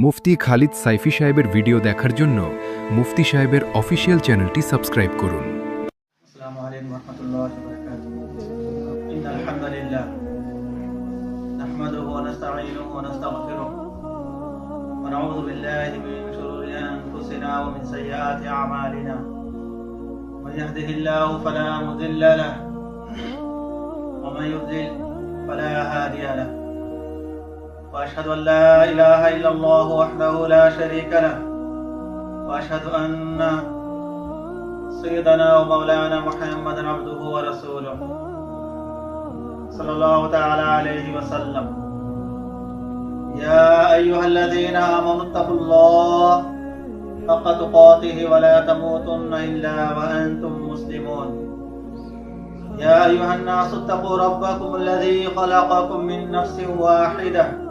মুফতি খালিদ সাইফি সাহেবের ভিডিও দেখার জন্য মুফতি সাহেবের অফিসিয়াল চ্যানেলটি সাবস্ক্রাইব করুন السلام عليكم ورحمة الله وبركاته إن الحمد لله نحمده ونستعينه ونستغفره ونعوذ بالله من شرور أنفسنا ومن سيئات أعمالنا من يهده الله فلا مضل له ومن يضلل فلا هادي له وأشهد أن لا إله إلا الله وحده لا شريك له وأشهد أن سيدنا ومولانا محمد عبده ورسوله صلى الله تعالى عليه وسلم. يا أيها الذين آمنوا اتقوا الله حق تقاته ولا تموتن إلا وأنتم مسلمون. يا أيها الناس اتقوا ربكم الذي خلقكم من نفس واحدة.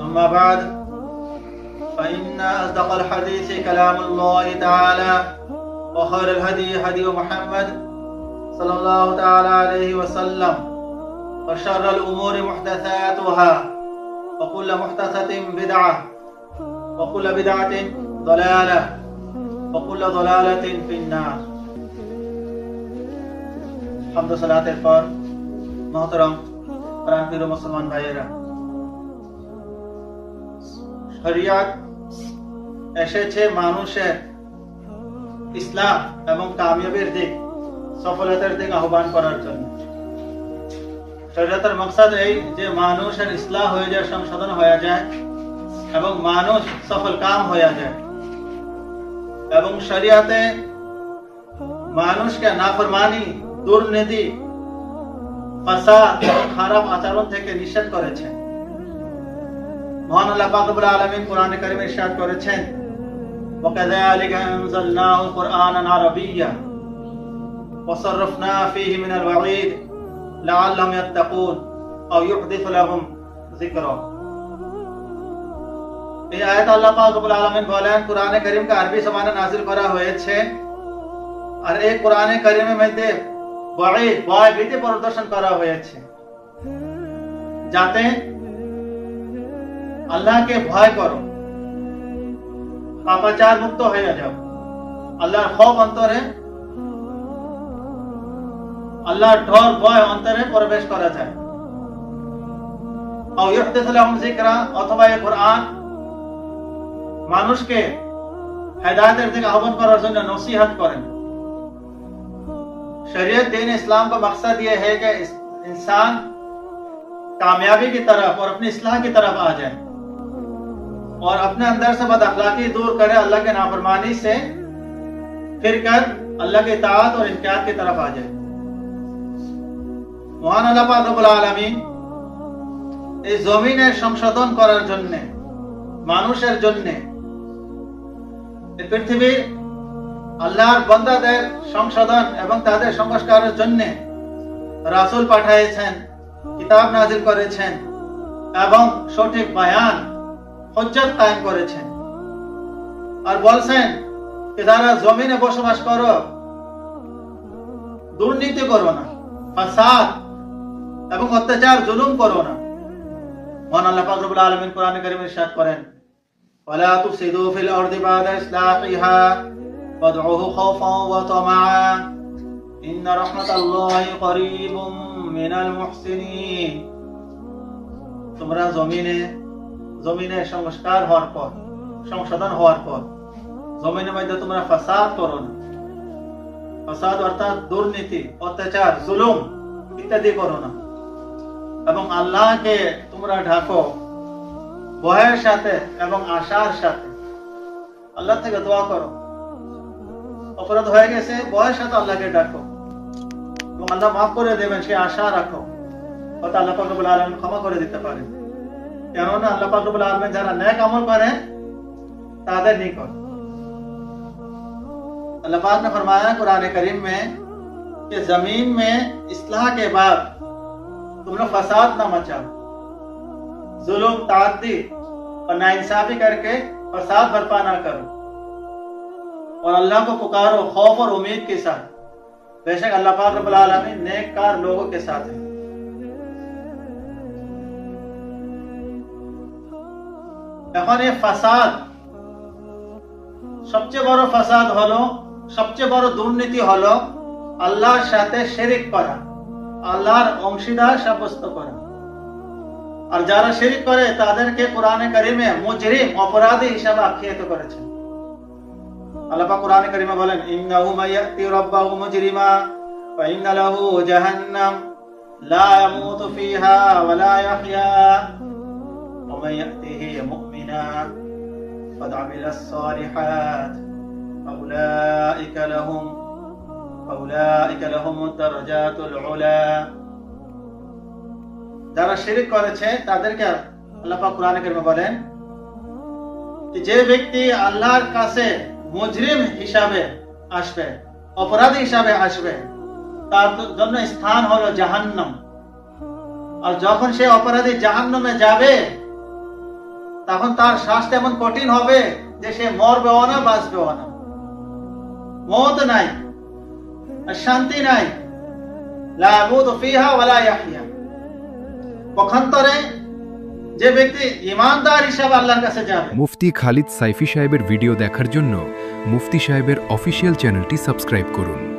اما بعد فإن أصدق الحديث كلام الله تعالى وخير الهدي هدي محمد صلى الله تعالى عليه وسلم وشر الأمور محدثاتها وكل محدثة بدعة وكل بدعة ضلالة وكل ضلالة في النار حمد صلاة الفار محترم প্রাণ প্রিয় মুসলমান ভাইয়েরা শরিয়াত এসেছে মানুষের ইসলাম এবং কামিয়াবের দিক, সফলতার দিক আহ্বান করার জন্য। শরীয়তের মকসদ এই যে মানুষের ইসলাম হয়ে যায়, সংশোধন হয়ে যায় এবং মানুষ সফল কাম হয়ে যায়। এবং শরিয়াতে মানুষকে নাফরমানি, দুর্নীতি, ফাসাদ, খারাপ আচরণ থেকে নিষেধ করেছেন মহান আল্লাহ পাক রব্বুল আলামিন কোরআনে কারিমে ইরশাদ করেছেন وكذلك أنزلناه قرآنا عربيا وصرفنا فيه من الوعيد لعلهم يتقون أو يحدث لهم ذكرا এই আয়াত আল্লাহ পাক রব্বুল আলামিন বলেন কোরআনে কারিমকে আরবি জবানে নাযিল করা হয়েছে আর এই কোরআনে কারিমের মধ্যে ওয়াঈদ ভয় ভীতি প্রদর্শন করা হয়েছে যাতে আল্লাহকে ভয় করো পাপাচার মুক্ত হয়ে যাও আল্লাহর খব অন্তরে আল্লাহর ডর ভয় অন্তরে প্রবেশ করা যায় আও ইহদিসু লাহুম যিকরা অথবা এই কোরআন মানুষকে হেদায়েতের দিকে আহ্বান করার জন্য নসিহত করেন शरीयत दीन इस्लाम का मकसद ये है कि इस- इंसान कामयाबी की तरफ और अपनी इस्लाह की तरफ आ जाए और अपने अंदर से बद अखलाकी दूर करे अल्लाह के नाफरमानी से फिर कर अल्लाह की इताअत और इनकियात की तरफ आ जाए মহান আল্লাহ পাক রব্বুল আলামিন এই জমিনের সংশোধন করার জন্য মানুষের জন্য এই পৃথিবীর আল্লাহর বান্দাদের সংশোধন এবং তাদের সংস্কারের জন্য রাসূল পাঠিয়েছেন কিতাব নাজিল করেছেন এবং সঠিক বায়ান হজ্জত কায়েম করেছেন। আর বলছেন যে, যারা জমিনে বসবাস করো, দুর্নীতি করো না, ফাসাদ এবং অত্যাচার, জুলুম করো না। মহান আল্লাহ পাক রব্বুল আলামিন কোরআনে কারিমে ইরশাদ করেন, ওয়ালা তুফসিদু ফিল আরদি বাদা ইসলাহিহা, ওয়াদউহু খাওফান ওয়া তামাআ ইন্না রাহমাতাল্লাহি করিবুম মিনাল মুহসিনিন। তোমরা জমিনে জমিনে সংস্কার হওয়ার পর, সংশোধন হওয়ার পর, জমিনের মধ্যে তোমরা ফাসাদ করো না। ফাসাদ অর্থাৎ দুর্নীতি, অত্যাচার, জুলুম ইত্যাদি করো না। এবং আল্লাহকে তোমরা ঢাকো ভয়ের সাথে এবং আশার সাথে। আল্লাহ থেকে দোয়া করো। অপরাধ হয়ে গেছে, ভয়ের সাথে আল্লাহকে ডাকো এবং আল্লাহ মাফ করে দেবেন, সে আশা রাখো। হয়তো আল্লাহ আলামিন ক্ষমা করে দিতে পারেন। কেননা আল্লাহ পাক রব্বুল আলামিন যারা নেক আমল করে তাদের নিকট اللہ پاک نے فرمایا قرآن کریم میں کہ زمین میں اصلاح کے بعد تم لوگ فساد نہ مچاؤ ظلم، تعدی اور ناانصافی کر کے فساد برپا نہ کرو۔ اور اللہ کو پکارو خوف اور امید کے ساتھ۔ بے شک اللہ پاک رب العالمین نیک کار لوگوں کے ساتھ ہے এখন এই ফাসাদ, সবচেয়ে বড় ফাসাদ হলো, সবচেয়ে বড় দুর্নীতি হলো আল্লাহর সাথে শেরিক করা, আল্লাহর অংশীদার সাব্যস্ত করা। আর যারা শেরিক করে, তাদেরকে কোরআনে কারিমে মুজরিম, অপরাধী হিসাবে আখ্যায়িত করেছেন। আল্লাহ কোরআনে কারিমে বলেন, ইন্নাহু মায়াতি রাব্বাহু মুজরিমা ফা ইন্না লাহু জাহান্নাম, লা ইয়ামুতু ফিহা ওয়া লা ইয়াহইয়া ওয়া মায়াতিহি মুমিন مؤمنا قد عمل الصالحات فأولئك لهم فأولئك لهم الدرجات العلى যারা শিরিক করেছে তাদেরকে আল্লাহ পাক কোরআনে কারিমে বলেন যে যে ব্যক্তি আল্লাহর কাছে মুজরিম হিসাবে আসবে অপরাধী হিসাবে আসবে তার জন্য স্থান হলো জাহান্নাম আর যখন সে অপরাধী জাহান্নামে যাবে তখন তার শাস্তি এমন কঠিন হবে যে সে মরবেও না, বাঁচবেও না। মত নাই শান্তি নাই। ব্যক্তি ইমানদার হিসাবে কাছে মুফতি খালিদ সাইফি সাহেবের ভিডিও দেখার জন্য মুফতি সাহেবের অফিসিয়াল চ্যানেলটি সাবস্ক্রাইব করুন।